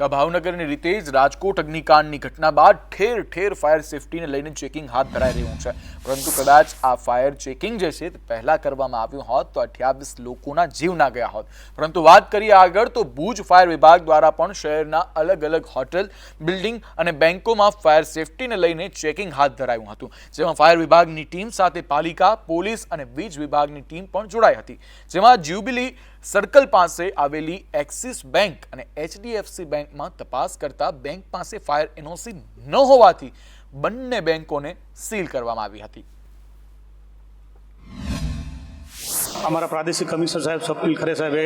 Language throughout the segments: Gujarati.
તો ભાવનગરની રીતે જ રાજકોટ અગ્નિકાંડની ઘટના બાદ ઠેર ઠેર ફાયર સેફટીને લઈને ચેકિંગ હાથ ધરાઈ રહ્યું છે. પરંતુ કદાચ આ ફાયર ચેકિંગ જે છે તે પહેલાં કરવામાં આવ્યું હોત તો અઠ્યાવીસ લોકોના જીવ ના ગયા હોત. પરંતુ વાત કરીએ આગળ તો ભુજ ફાયર વિભાગ દ્વારા પણ શહેરના અલગ અલગ હોટલ, બિલ્ડિંગ અને બેન્કોમાં ફાયર સેફટીને લઈને ચેકિંગ હાથ ધરાયું હતું. જેમાં ફાયર વિભાગની ટીમ સાથે પાલિકા, પોલીસ અને વીજ વિભાગની ટીમ પણ જોડાઈ હતી. જેમાં જ્યુબિલી સર્કલ પાસે આવેલી એક્સિસ બેંક અને એચડીએફસી બેંકમાં તપાસ કરતા બેંક પાસે ફાયર એનઓસી ન હોવાથી બંને બેંકોને સીલ કરવામાં આવી હતી. અમારા પ્રાદેશિક કમિશનર સાહેબ સ્વપ્નિલ ખરે સાહેબે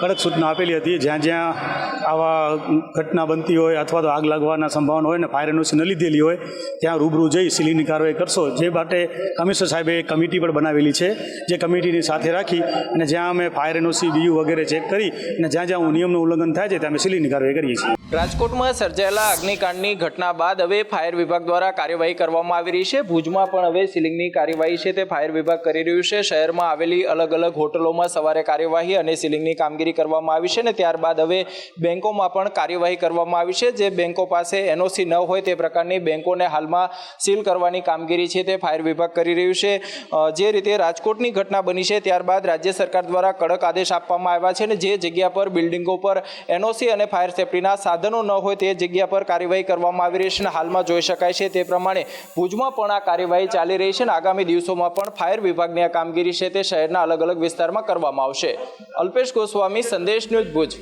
કડક સૂચના આપેલી હતી, જ્યાં જ્યાં આવા ઘટના બનતી હોય અથવા તો આગ લાગવાના સંભાવના હોય ને ફાયર એનઓસી ન લીધેલી હોય, ત્યાં રૂબરૂ જઈ સીલિંગની કાર્યવાહી કરશો. જે માટે કમિશનર સાહેબે એક કમિટી પણ બનાવેલી છે, જે કમિટીની સાથે રાખી અને જ્યાં અમે ફાયર એનઓસી બીયુ વગેરે ચેક કરી અને જ્યાં જ્યાં નિયમનું ઉલ્લંઘન થાય છે, ત્યાં અમે સીલિંગની કાર્યવાહી કરીએ છીએ. રાજકોટમાં સર્જાયેલા અગ્નિકાંડની ઘટના બાદ હવે ફાયર વિભાગ દ્વારા કાર્યવાહી કરવામાં આવી રહી છે. ભુજમાં પણ હવે સીલિંગની કાર્યવાહી છે તે ફાયર વિભાગ કરી રહ્યું છે. શહેરમાં આવેલી અલગ અલગ હોટલોમાં સવારે કાર્યવાહી અને સીલિંગની કામગીરી કરવામાં આવી છે અને ત્યારબાદ હવે બેન્કોમાં પણ કાર્યવાહી કરવામાં આવી છે. જે બેન્કો પાસે એનઓસી ન હોય તે પ્રકારની બેન્કોને હાલમાં સીલ કરવાની કામગીરી છે તે ફાયર વિભાગ કરી રહ્યું છે. જે રીતે રાજકોટની ઘટના બની છે ત્યારબાદ રાજ્ય સરકાર દ્વારા કડક આદેશ આપવામાં આવ્યા છે અને જે જગ્યા પર બિલ્ડિંગો પર એનઓસી અને ફાયર સેફટીના સાધનો ન હોય તે જગ્યા પર કાર્યવાહી કરવામાં આવી રહી છે અને હાલમાં જોઈ શકાય છે તે પ્રમાણે ભુજમાં પણ આ કાર્યવાહી ચાલી રહી છે અને આગામી દિવસોમાં પણ ફાયર વિભાગની આ કામગીરી છે તે શહેરના અલગ અલગ વિસ્તારમાં કરવામાં આવશે. અલ્પેશ ગોસ્વામી, સંદેશ ન્યૂઝ ભુજ.